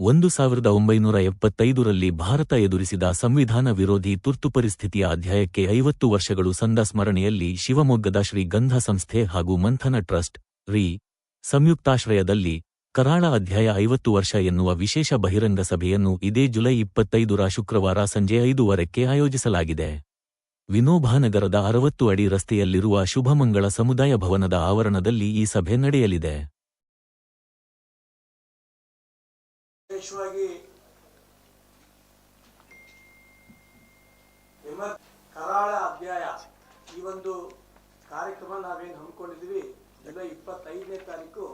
ಒಂದು ಸಾವಿರದ ಒಂಬೈನೂರ ಎಪ್ಪತ್ತೈದರಲ್ಲಿ ಭಾರತ ಎದುರಿಸಿದ ಸಂವಿಧಾನ ವಿರೋಧಿ ತುರ್ತು ಪರಿಸ್ಥಿತಿಯ ಅಧ್ಯಾಯಕ್ಕೆ ಐವತ್ತು ವರ್ಷಗಳು ಸಂದ ಸ್ಮರಣೆಯಲ್ಲಿ ಶಿವಮೊಗ್ಗದ ಶ್ರೀ ಗಂಧ ಸಂಸ್ಥೆ ಹಾಗೂ ಮಂಥನ ಟ್ರಸ್ಟ್, ರಿ. ಸಂಯುಕ್ತಾಶ್ರಯದಲ್ಲಿ ಕರಾಳ ಅಧ್ಯಾಯ ಐವತ್ತು ವರ್ಷ ಎನ್ನುವ ವಿಶೇಷ ಬಹಿರಂಗ ಸಭೆಯನ್ನು ಇದೇ ಜುಲೈ ಇಪ್ಪತ್ತೈದರ ಶುಕ್ರವಾರ ಸಂಜೆ ಐದೂವರೆಕ್ಕೆ ಆಯೋಜಿಸಲಾಗಿದೆ. ವಿನೋಭಾನಗರದ ಅರವತ್ತು ಅಡಿ ರಸ್ತೆಯಲ್ಲಿರುವ ಶುಭಮಂಗಳ ಸಮುದಾಯ ಭವನದ ಆವರಣದಲ್ಲಿ ಈ ಸಭೆ ನಡೆಯಲಿದೆ. ವಿಶೇಷವಾಗಿ ಕರಾಳ ಅಧ್ಯಾಯ ಈ ಒಂದು ಕಾರ್ಯಕ್ರಮ ನಾವೇನು ಹಮ್ಮಿಕೊಂಡಿದ್ವಿ ಜುಲೈ ಇಪ್ಪತ್ತೈದನೇ ತಾರೀಕು.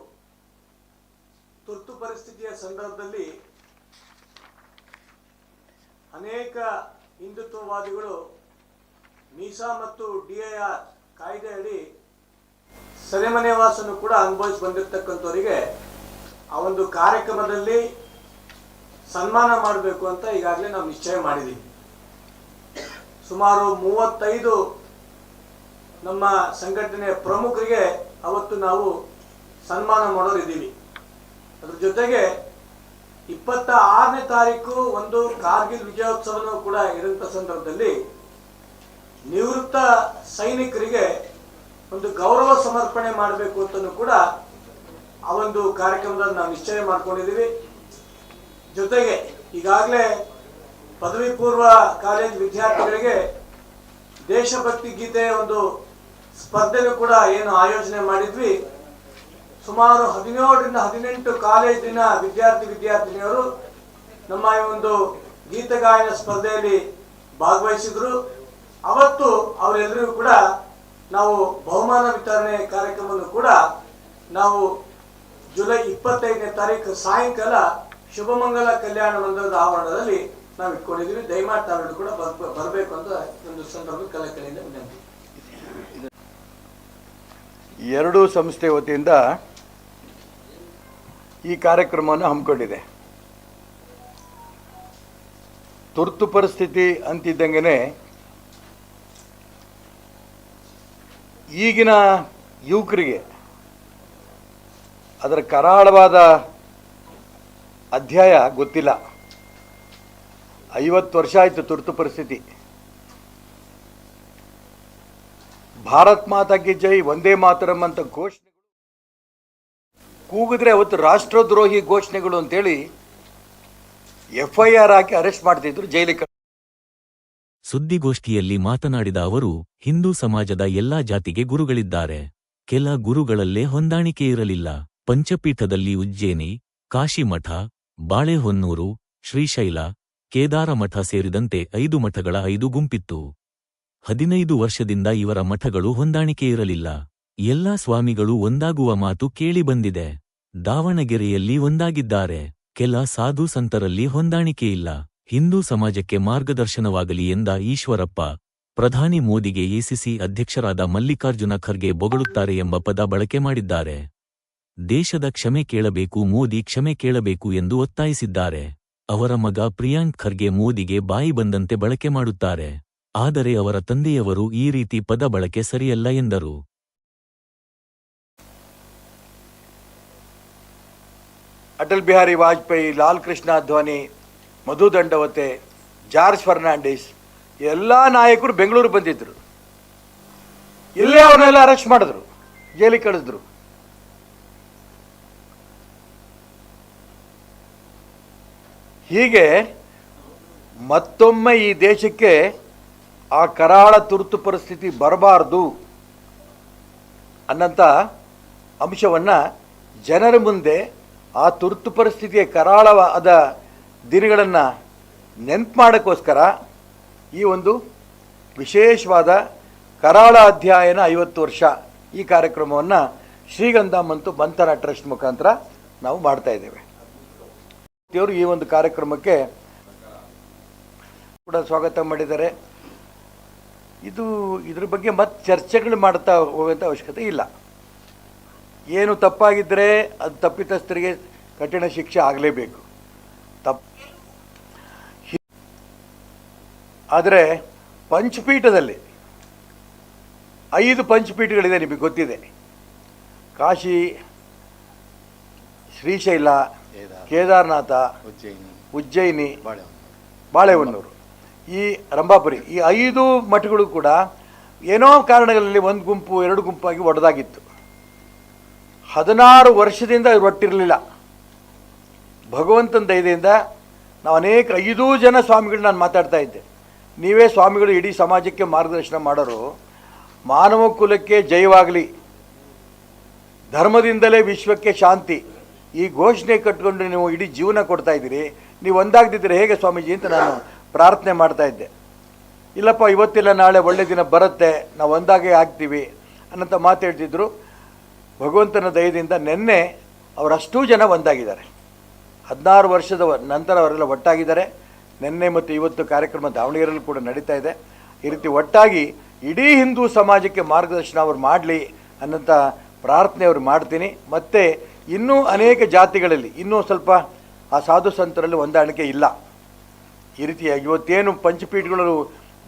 ತುರ್ತು ಪರಿಸ್ಥಿತಿಯ ಸಂದರ್ಭದಲ್ಲಿ ಅನೇಕ ಹಿಂದುತ್ವವಾದಿಗಳು ಮೀಸಾ ಮತ್ತು ಡಿಐಆರ್ ಕಾಯ್ದೆ ಅಡಿ ಸೆರೆಮನೆ ವಾಸನ್ನು ಕೂಡ ಅನುಭವಿಸಿ ಬಂದಿರತಕ್ಕಂಥವರಿಗೆ ಆ ಒಂದು ಕಾರ್ಯಕ್ರಮದಲ್ಲಿ ಸನ್ಮಾನ ಮಾಡಬೇಕು ಅಂತ ಈಗಾಗಲೇ ನಾವು ನಿಶ್ಚಯ ಮಾಡಿದ್ದೀವಿ ಸುಮಾರು ಮೂವತ್ತೈದು ನಮ್ಮ ಸಂಘಟನೆಯ ಪ್ರಮುಖರಿಗೆ ಅವತ್ತು ನಾವು ಸನ್ಮಾನ ಮಾಡೋರು ಇದ್ದೀವಿ. ಅದ್ರ ಜೊತೆಗೆ ಇಪ್ಪತ್ತ ಆರನೇ ತಾರೀಕು ಒಂದು ಕಾರ್ಗಿಲ್ ವಿಜಯೋತ್ಸವನೂ ಕೂಡ ಇರುವಂಥ ಸಂದರ್ಭದಲ್ಲಿ ನಿವೃತ್ತ ಸೈನಿಕರಿಗೆ ಒಂದು ಗೌರವ ಸಮರ್ಪಣೆ ಮಾಡಬೇಕು ಅಂತಲೂ ಕೂಡ ಆ ಒಂದು ಕಾರ್ಯಕ್ರಮದಲ್ಲಿ ನಾವು ನಿಶ್ಚಯ ಮಾಡ್ಕೊಂಡಿದ್ದೀವಿ. ಜೊತೆಗೆ ಈಗಾಗಲೇ ಪದವಿ ಪೂರ್ವ ಕಾಲೇಜ್ ವಿದ್ಯಾರ್ಥಿಗಳಿಗೆ ದೇಶಭಕ್ತಿ ಗೀತೆ ಒಂದು ಸ್ಪರ್ಧೆನೂ ಕೂಡ ಏನು ಆಯೋಜನೆ ಮಾಡಿದ್ವಿ. ಸುಮಾರು ಹದಿನೇಳರಿಂದ ಹದಿನೆಂಟು ಕಾಲೇಜಿನ ವಿದ್ಯಾರ್ಥಿ ವಿದ್ಯಾರ್ಥಿನಿಯರು ನಮ್ಮ ಈ ಒಂದು ಗೀತಗಾಯನ ಸ್ಪರ್ಧೆಯಲ್ಲಿ ಭಾಗವಹಿಸಿದ್ರು. ಅವತ್ತು ಅವರೆಲ್ಲರಿಗೂ ಕೂಡ ನಾವು ಬಹುಮಾನ ವಿತರಣೆ ಕಾರ್ಯಕ್ರಮವನ್ನು ಕೂಡ ನಾವು ಜುಲೈ ಇಪ್ಪತ್ತೈದನೇ ತಾರೀಕು ಸಾಯಂಕಾಲ ಶುಭಮಂಗಲ ಕಲ್ಯಾಣ ಮಂದಿರದ ಆವರಣದಲ್ಲಿ ನಾವು ಇಟ್ಕೊಂಡಿದ್ದೀವಿ. ದಯಮಾಡಿ ತಾವೆಲ್ಲರೂ ಕೂಡ ಬರಬೇಕು ಅಂತ ಒಂದು ಸಂದರ್ಭ ಕಲೆಕಲೆಯಿಂದ ವಿನಂತಿ. ಎರಡೂ ಸಂಸ್ಥೆ ವತಿಯಿಂದ ಈ ಕಾರ್ಯಕ್ರಮವನ್ನು ಹಮ್ಮಿಕೊಂಡಿದೆ. ತುರ್ತು ಪರಿಸ್ಥಿತಿ ಅಂತಿದ್ದಂಗೆ ಈಗಿನ ಯುವಕರಿಗೆ ಅದರ ಕರಾಳವಾದ ಅಧ್ಯಾಯ ಗೊತ್ತಿಲ್ಲ. ಐವತ್ತು ವರ್ಷ ಆಯಿತು ತುರ್ತು ಪರಿಸ್ಥಿತಿ. ಭಾರತ್ ಮಾತಾ ಕಿ ಜೈ ಒಂದೇ ಮಾತರಂ ಅಂತ ಘೋಷಣೆಗಳು ಕೂಗಿದ್ರೆ ಅವತ್ತು ರಾಷ್ಟ್ರದ್ರೋಹಿ ಘೋಷಣೆಗಳು ಅಂತೇಳಿ ಎಫ್ ಐ ಆರ್ ಹಾಕಿ ಅರೆಸ್ಟ್ ಮಾಡ್ತಿದ್ರು ಜೈಲಿಗೆ ಸುದ್ದಿಗೋಷ್ಠಿಯಲ್ಲಿ ಮಾತನಾಡಿದ ಅವರು, ಹಿಂದೂ ಸಮಾಜದ ಎಲ್ಲಾ ಜಾತಿಗೆ ಗುರುಗಳಿದ್ದಾರೆ. ಕೆಲ ಗುರುಗಳಲ್ಲೇ ಹೊಂದಾಣಿಕೆ ಇರಲಿಲ್ಲ. ಪಂಚಪೀಠದಲ್ಲಿ ಉಜ್ಜೇನಿ ಕಾಶಿಮಠ ಬಾಳೆಹೊನ್ನೂರು, ಶ್ರೀಶೈಲ ಕೇದಾರಮಠ ಸೇರಿದಂತೆ ಐದು ಮಠಗಳ ಐದು ಗುಂಪಿತ್ತು. ಹದಿನೈದು ವರ್ಷದಿಂದ ಇವರ ಮಠಗಳು ಹೊಂದಾಣಿಕೆ ಇರಲಿಲ್ಲ. ಎಲ್ಲಾ ಸ್ವಾಮಿಗಳು ಒಂದಾಗುವ ಮಾತು ಕೇಳಿಬಂದಿದೆ ದಾವಣಗೆರೆಯಲ್ಲಿ ಒಂದಾಗಿದ್ದಾರೆ. ಕೆಲ ಸಾಧು ಸಂತರಲ್ಲಿ ಹೊಂದಾಣಿಕೆಯಿಲ್ಲ ಹಿಂದೂ ಸಮಾಜಕ್ಕೆ ಮಾರ್ಗದರ್ಶನವಾಗಲಿ ಎಂದ ಈಶ್ವರಪ್ಪ, ಪ್ರಧಾನಿ ಮೋದಿಗೆ ಎಸಿಸಿ ಅಧ್ಯಕ್ಷರಾದ ಮಲ್ಲಿಕಾರ್ಜುನ ಖರ್ಗೆ ಬೊಗಳುತ್ತಾರೆ ಎಂಬ ಪದ ಬಳಕೆ ಮಾಡಿದ್ದಾರೆ. ದೇಶದ ಕ್ಷಮೆ ಕೇಳಬೇಕು, ಮೋದಿ ಕ್ಷಮೆ ಕೇಳಬೇಕು ಎಂದು ಒತ್ತಾಯಿಸಿದ್ದಾರೆ. ಅವರ ಮಗ ಪ್ರಿಯಾಂಕ್ ಖರ್ಗೆ ಮೋದಿಗೆ ಬಾಯಿ ಬಂದಂತೆ ಬಳಕೆ ಮಾಡುತ್ತಾರೆ. ಆದರೆ ಅವರ ತಂದೆಯವರು ಈ ರೀತಿ ಪದ ಬಳಕೆ ಸರಿಯಲ್ಲ ಎಂದರು. ಅಟಲ್ ಬಿಹಾರಿ ವಾಜಪೇಯಿ, ಲಾಲ್ ಕೃಷ್ಣ ಧ್ವನಿ, ಮಧು ದಂಡವತೆ, ಜಾರ್ಜ್ ಫರ್ನಾಂಡಿಸ್, ಎಲ್ಲ ನಾಯಕರು ಬೆಂಗಳೂರು ಬಂದಿದ್ರು. ಇಲ್ಲೇ ಅವರೆಲ್ಲ ಅರೆಸ್ಟ್ ಮಾಡಿದ್ರು, ಜೈಲಿಗೆ ಕಳಿಸಿದ್ರು. ಹೀಗೆ ಮತ್ತೊಮ್ಮೆ ಈ ದೇಶಕ್ಕೆ ಆ ಕರಾಳ ತುರ್ತು ಪರಿಸ್ಥಿತಿ ಬರಬಾರ್ದು ಅನ್ನಂಥ ಅಂಶವನ್ನು ಜನರ ಮುಂದೆ ಆ ತುರ್ತು ಪರಿಸ್ಥಿತಿಯ ಕರಾಳವಾದ ದಿನಗಳನ್ನು ನೆನ್ಪು ಮಾಡೋಕ್ಕೋಸ್ಕರ ಈ ಒಂದು ವಿಶೇಷವಾದ ಕರಾಳ ಅಧ್ಯಯನ ಐವತ್ತು ವರ್ಷ ಈ ಕಾರ್ಯಕ್ರಮವನ್ನು ಶ್ರೀಗಂಧ ಮತ್ತು ಮಂಥನ ಟ್ರಸ್ಟ್ ಮುಖಾಂತರ ನಾವು ಮಾಡ್ತಾ ದೇವರು ಈ ಒಂದು ಕಾರ್ಯಕ್ರಮಕ್ಕೆ ಕೂಡ ಸ್ವಾಗತ ಮಾಡಿದ್ದಾರೆ. ಇದು ಇದ್ರ ಬಗ್ಗೆ ಮತ್ತೆ ಚರ್ಚೆಗಳು ಮಾಡ್ತಾ ಹೋಗುವಂಥ ಅವಶ್ಯಕತೆ ಇಲ್ಲ. ಏನು ತಪ್ಪಾಗಿದ್ದರೆ ಅದು ತಪ್ಪಿತಸ್ಥರಿಗೆ ಕಠಿಣ ಶಿಕ್ಷೆ ಆಗಲೇಬೇಕು. ತಪ್ಪು ಆದರೆ ಪಂಚಪೀಠದಲ್ಲಿ ಐದು ಪಂಚಪೀಠಗಳಿದೆ ನಿಮಗೆ ಗೊತ್ತಿದೆ. ಕಾಶಿ, ಶ್ರೀಶೈಲ ಕೇದಾರನಾಥ ಉಜ್ಜಯಿನಿ ಉಜ್ಜಯಿನಿ ಬಾಳೆಹೊನ್ನೂರು. ಬಾಳೆಹೊನ್ನೂರು. ಈ ರಂಭಾಪುರಿ ಈ ಐದು ಮಠಗಳು ಕೂಡ ಏನೋ ಕಾರಣಗಳಲ್ಲಿ ಒಂದು ಗುಂಪು ಎರಡು ಗುಂಪಾಗಿ ಒಡೆದಾಗಿತ್ತು. ಹದಿನಾರು ವರ್ಷದಿಂದ ಇವ್ರು ಒಟ್ಟಿರಲಿಲ್ಲ ಭಗವಂತನ ದಯದಿಂದ ನಾವು ಅನೇಕ ಐದೂ ಜನ ಸ್ವಾಮಿಗಳು ನಾನು ಮಾತಾಡ್ತಾ ಇದ್ದೆ. ನೀವೇ ಸ್ವಾಮಿಗಳು ಇಡೀ ಸಮಾಜಕ್ಕೆ ಮಾರ್ಗದರ್ಶನ ಮಾಡೋರು. ಮಾನವ ಕುಲಕ್ಕೆ ಜಯವಾಗಲಿ. ಧರ್ಮದಿಂದಲೇ ವಿಶ್ವಕ್ಕೆ ಶಾಂತಿ. ಈ ಘೋಷಣೆ ಕಟ್ಕೊಂಡು ನೀವು ಇಡೀ ಜೀವನ ಕೊಡ್ತಾ ಇದ್ದೀರಿ. ನೀವು ಒಂದಾಗ್ದಿದ್ರೆ ಹೇಗೆ ಸ್ವಾಮೀಜಿ ಅಂತ ನಾನು ಪ್ರಾರ್ಥನೆ ಮಾಡ್ತಾ ಇದ್ದೆ. ಇಲ್ಲಪ್ಪ, ಇವತ್ತಿಲ್ಲ, ನಾಳೆ ಒಳ್ಳೆ ದಿನ ಬರುತ್ತೆ. ನಾವು ಒಂದಾಗೆ ಆಗ್ತೀವಿ ಅನ್ನಂತ ಮಾತು ಹೇಳ್ತಿದ್ರು. ಭಗವಂತನ ದಯದಿಂದ ನಿನ್ನೆ ಅವರಷ್ಟೂ ಜನ ಒಂದಾಗಿದ್ದಾರೆ. ಹದಿನಾರು ವರ್ಷದ ನಂತರ ಅವರೆಲ್ಲ ಒಟ್ಟಾಗಿದ್ದಾರೆ. ನಿನ್ನೆ ಮತ್ತು ಇವತ್ತು ಕಾರ್ಯಕ್ರಮ ದಾವಣಗೆರೆಯಲ್ಲಿ ಕೂಡ ನಡೀತಾ ಇದೆ. ಈ ರೀತಿ ಒಟ್ಟಾಗಿ ಇಡೀ ಹಿಂದೂ ಸಮಾಜಕ್ಕೆ ಮಾರ್ಗದರ್ಶನ ಅವ್ರು ಮಾಡಲಿ ಅನ್ನಂಥ ಪ್ರಾರ್ಥನೆ ಅವ್ರು ಮಾಡ್ತೀನಿ. ಮತ್ತು ಇನ್ನೂ ಅನೇಕ ಜಾತಿಗಳಲ್ಲಿ, ಇನ್ನೂ ಸ್ವಲ್ಪ ಆ ಸಾಧು ಸಂತರಲ್ಲಿ ಹೊಂದಾಣಿಕೆ ಇಲ್ಲ. ಈ ರೀತಿ ಇವತ್ತೇನು ಪಂಚಪೀಠಗಳು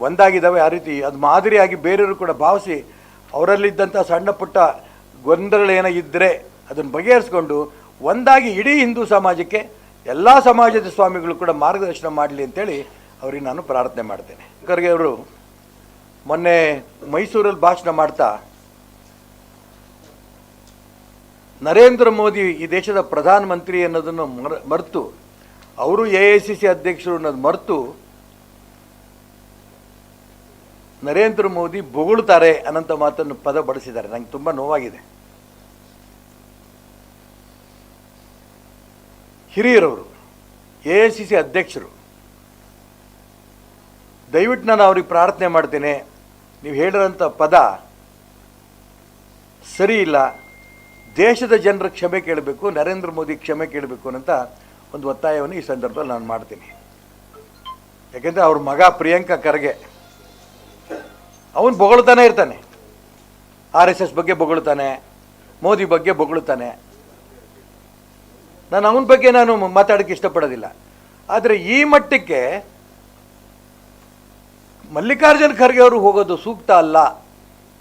ಒಂದಾಗಿದ್ದಾವೆ, ಆ ರೀತಿ ಅದು ಮಾದರಿಯಾಗಿ ಬೇರೆಯವರು ಕೂಡ ಭಾವಿಸಿ ಅವರಲ್ಲಿದ್ದಂಥ ಸಣ್ಣ ಪುಟ್ಟ ಗೊಂದಲಗಳೇನೋ ಇದ್ದರೆ ಅದನ್ನು ಬಗೆಹರಿಸ್ಕೊಂಡು ಒಂದಾಗಿ ಇಡೀ ಹಿಂದೂ ಸಮಾಜಕ್ಕೆ ಎಲ್ಲ ಸಮಾಜದ ಸ್ವಾಮಿಗಳು ಕೂಡ ಮಾರ್ಗದರ್ಶನ ಮಾಡಲಿ ಅಂತೇಳಿ ಅವರಿಗೆ ನಾನು ಪ್ರಾರ್ಥನೆ ಮಾಡ್ತೇನೆ. ಖರ್ಗೆ ಅವರು ಮೊನ್ನೆ ಮೈಸೂರಲ್ಲಿ ಭಾಷಣ ಮಾಡ್ತಾ ನರೇಂದ್ರ ಮೋದಿ ಈ ದೇಶದ ಪ್ರಧಾನಮಂತ್ರಿ ಅನ್ನೋದನ್ನು ಮರ, ಮರೆತು, ಅವರು ಎ ಐ ಸಿ ಸಿ ಅಧ್ಯಕ್ಷರು ಅನ್ನೋದು ಮರೆತು, ನರೇಂದ್ರ ಮೋದಿ ಬೊಗಳ್ತಾರೆ ಅನ್ನಂಥ ಮಾತನ್ನು ಪದ ಬಳಸಿದ್ದಾರೆ ನಂಗೆ ತುಂಬ ನೋವಾಗಿದೆ. ಹಿರಿಯರವರು, ಎ ಐ ಸಿ ಸಿ ಅಧ್ಯಕ್ಷರು, ದಯವಿಟ್ಟು ನಾನು ಅವ್ರಿಗೆ ಪ್ರಾರ್ಥನೆ ಮಾಡ್ತೇನೆ. ನೀವು ಹೇಳಿರೋಂಥ ಪದ ಸರಿ ಇಲ್ಲ. ದೇಶದ ಜನರ ಕ್ಷಮೆ ಕೇಳಬೇಕು, ನರೇಂದ್ರ ಮೋದಿ ಕ್ಷಮೆ ಕೇಳಬೇಕು ಅಂತ ಒಂದು ಒತ್ತಾಯವನ್ನು ಈ ಸಂದರ್ಭದಲ್ಲಿ ನಾನು ಮಾಡ್ತೀನಿ. ಯಾಕೆಂದರೆ ಅವ್ರ ಮಗ ಪ್ರಿಯಾಂಕಾ ಖರ್ಗೆ, ಅವನು ಬೊಗಳ್ತಾನೆ ಇರ್ತಾನೆ. ಆರ್ ಎಸ್ ಎಸ್ ಬಗ್ಗೆ ಬೊಗಳ್ತಾನೆ ಮೋದಿ ಬಗ್ಗೆ ಬೊಗಳ್ತಾನೆ ನಾನು ಅವನ ಬಗ್ಗೆ ನಾನು ಮಾತಾಡೋಕ್ಕೆ ಇಷ್ಟಪಡೋದಿಲ್ಲ. ಆದರೆ ಈ ಮಟ್ಟಕ್ಕೆ ಮಲ್ಲಿಕಾರ್ಜುನ್ ಖರ್ಗೆ ಅವರು ಹೋಗೋದು ಸೂಕ್ತ ಅಲ್ಲ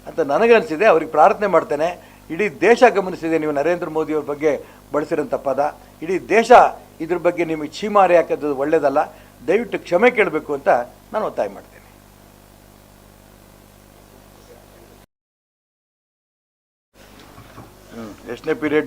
ಅಂತ ನನಗನ್ಸಿದೆ, ಅವ್ರಿಗೆ ಪ್ರಾರ್ಥನೆ ಮಾಡ್ತೇನೆ. ಇಡೀ ದೇಶ ಗಮನಿಸಿದೆ ನೀವು ನರೇಂದ್ರ ಮೋದಿಯವ್ರ ಬಗ್ಗೆ ಬಳಸಿರೋಂಥ ಪದ. ಇಡೀ ದೇಶ ಇದ್ರ ಬಗ್ಗೆ ನಿಮಗೆ ಛೀಮಾರಿ ಹಾಕೋದು ಒಳ್ಳೇದಲ್ಲ. ದಯವಿಟ್ಟು ಕ್ಷಮೆ ಕೇಳಬೇಕು ಅಂತ ನಾನು ಒತ್ತಾಯ ಮಾಡ್ತೇನೆ. ಎಷ್ಟನೇ ಪೀರಿಯಡ್?